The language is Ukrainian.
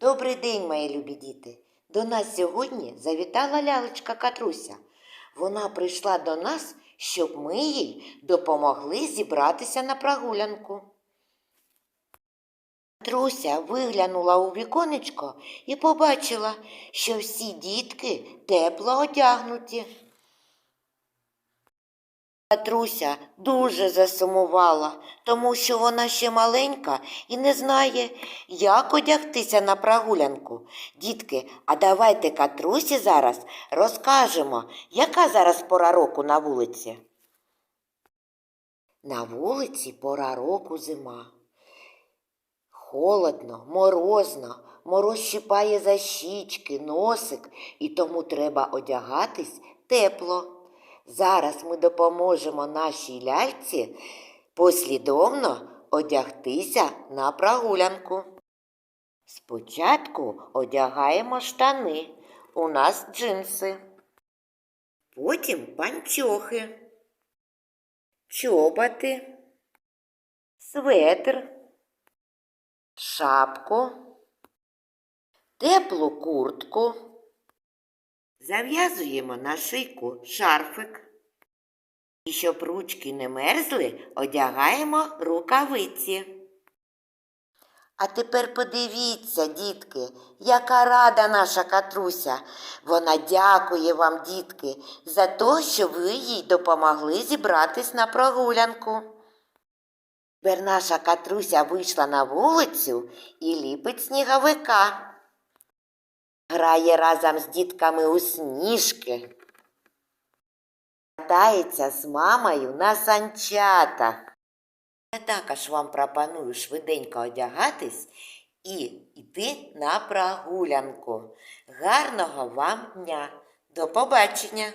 Добрий день, мої любі діти. До нас сьогодні завітала лялечка Катруся. Вона прийшла до нас, щоб ми їй допомогли зібратися на прогулянку. Катруся виглянула у віконечко і побачила, що всі дітки тепло одягнуті. Катруся дуже засумувала, тому що вона ще маленька і не знає, як одягтися на прогулянку. Дітки, а давайте Катрусі зараз розкажемо, яка зараз пора року на вулиці. На вулиці пора року зима. Холодно, морозно, мороз щипає за щічки, носик, і тому треба одягатись тепло. Зараз ми допоможемо нашій ляльці послідовно одягтися на прогулянку. Спочатку одягаємо штани. У нас джинси. Потім панчохи, чоботи, светр, шапку, теплу куртку. Зав'язуємо на шийку шарфик. І щоб ручки не мерзли, одягаємо рукавиці. А тепер подивіться, дітки, яка рада наша катруся. Вона дякує вам, дітки, за те, що ви їй допомогли зібратись на прогулянку. Тепер наша катруся вийшла на вулицю і ліпить сніговика. Грає разом з дітками у сніжки. Катається з мамою на санчатах. Я також вам пропоную швиденько одягатись і йти на прогулянку. Гарного вам дня! До побачення!